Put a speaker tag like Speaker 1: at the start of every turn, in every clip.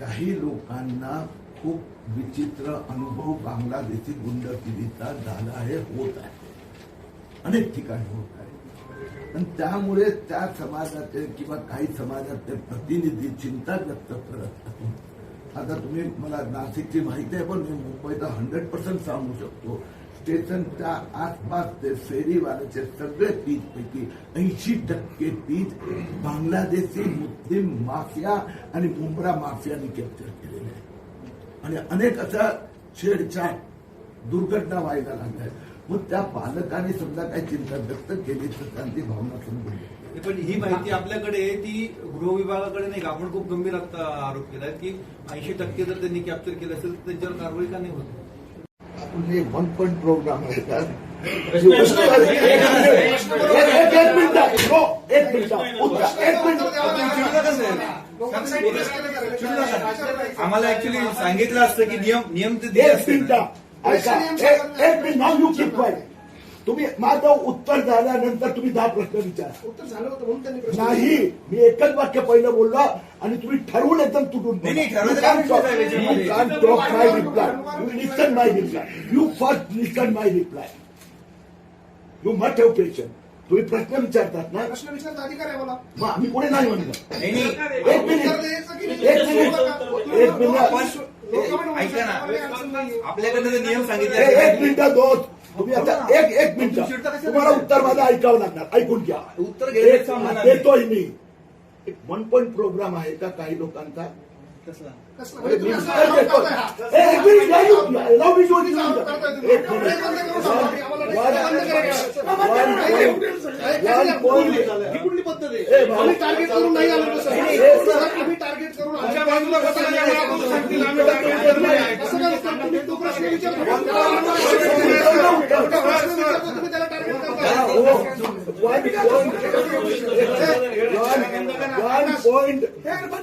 Speaker 1: काही लोकांना खूप विचित्र अनुभव बांगलादेशी गुंडगिरीचा झाला आहे होत आहे. अनेक ठिकाणी होत आहे. आणि त्यामुळे त्या समाजाचे किंवा काही समाजाचे प्रतिनिधी चिंता व्यक्त करत आता तुम्ही मला नाशिकची माहिती आहे पण मी मुंबईचा हंड्रेड पर्सेंट सांगू शकतो. स्टेशनच्या आसपासचे फेरीवाल्याचे सगळे पीच पैकी ऐंशी टक्के पीच बांगलादेशी मुस्लिम माफिया आणि मुंब्रा माफियाने कॅप्चर केलेले आहे आणि अनेक अशा छेडछाड दुर्घटना व्हायला लागल्या मग त्या पालकांनी समजा काही चिंता व्यक्त केली तर त्यांची भावना समजून
Speaker 2: पण ही माहिती आपल्याकडे आहे ती गृह विभागाकडे नाही का? आपण खूप गंभीर आरोप केला की ऐंशी टक्के जर त्यांनी कॅप्चर केलं असेल तर त्यांच्यावर कारवाई का नाही होत?
Speaker 1: हे वन पॉईंट प्रोग्राम आहे का एक एक- एक मिनिट एक मिनिट. उत्तर- एक मिनिट.
Speaker 2: आम्हाला ऍक्च्युली सांगितलं असतं की नियम नियम ते
Speaker 1: एक मिनिट. एक मिनिट. नाव यू कीप तुम्ही माझं उत्तर झाल्यानंतर तुम्ही दहा प्रश्न विचारा.
Speaker 3: उत्तर झालं होतं म्हणून त्यांनी प्रश्न
Speaker 1: नाही मी एकच वाक्य पहिलं बोललो आणि तुम्ही ठरवून एकदम तुटून
Speaker 2: नाही, नाही,
Speaker 1: my reply you listen my reply you first listen my reply you must have patience तुम्ही प्रश्न विचारतात ना?
Speaker 3: प्रश्न विचारता अधिकार आहे मला.
Speaker 1: मग आम्ही कोणी नाही म्हणलं.
Speaker 2: नाही नाही.
Speaker 1: एक मिनिट.
Speaker 3: उत्तर द्यायचं की नाही?
Speaker 1: एक मिनिट. एक मिनिट.
Speaker 2: आपण ऐका ना. आपल्याकडे जे नियम सांगितले
Speaker 1: ए- एक मिनिट दोस्त. तुम्ही आता एक एक मिनिट तुम्हाला उत्तर माझं ऐकावं लागणार ऐकून घ्या
Speaker 2: उत्तर.
Speaker 1: देतोय मी एक वन पॉईंट प्रोग्राम आहे का काही लोकांचा
Speaker 3: म्हणजे हा. ही कुठली पद्धत आहे टार्गेट करून नाही आलो
Speaker 1: हे
Speaker 3: आम्ही टार्गेट करून.
Speaker 2: आमच्या बाजूला कसं नाही आलं? आपण सांगतील, आम्ही टार्गेट करून नाही आलो.
Speaker 3: कसं काय सर? तुम्ही तो प्रश्न विचारतो.
Speaker 1: One-
Speaker 3: प्रश्न विचारतो, तुम्ही त्याला टार्गेट करताय.
Speaker 1: हा, हो. One point- one point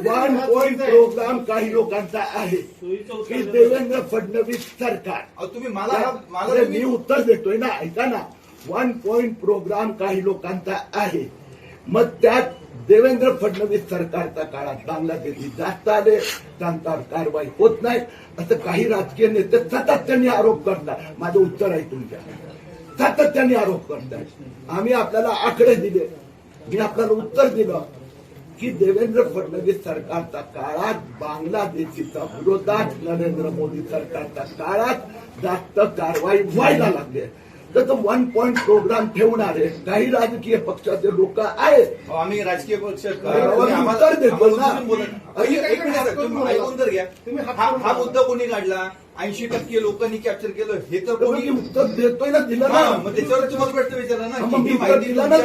Speaker 1: one point program काही लोकांचा आहे. की देवेंद्र फडणवीस सरकार
Speaker 2: तुम्ही मला मला
Speaker 1: मी उत्तर देतोय ना ऐका ना वन पॉइंट प्रोग्राम काही लोकांचा आहे मग त्यात देवेंद्र फडणवीस सरकारच्या काळात बांगलादेशी जास्त आले त्यांच्यावर कारवाई होत नाही असं काही राजकीय नेते सतत त्यांनी आरोप करतात माझं उत्तर आहे तुमच्या सातत्याने आरोप करतायत आम्ही आपल्याला आकडे दिले. मी आपल्याला उत्तर दिलं की देवेंद्र फडणवीस सरकारच्या काळात बांगलादेशीच्या विरोधात नरेंद्र मोदी सरकारच्या काळात जास्त कारवाई व्हायला लागली तर वन पॉइंट प्रोग्राम ठेवणारे काही राजकीय पक्षाचे लोक आहेत.
Speaker 2: अहो, आम्ही राजकीय पक्ष
Speaker 1: उत्तर देतो ना.
Speaker 2: घ्या हा हा. मुद्दा कोणी काढला? ऐंशी टक्के लोकांनी कॅप्चर केलं. हे तर कोणी
Speaker 1: उत्तर देतोय ना दिलं
Speaker 2: हा,
Speaker 1: ना.
Speaker 2: मग त्याच्यावर तुम्हाला प्रश्न विचारला ना. ही माहिती
Speaker 1: दिलं ना.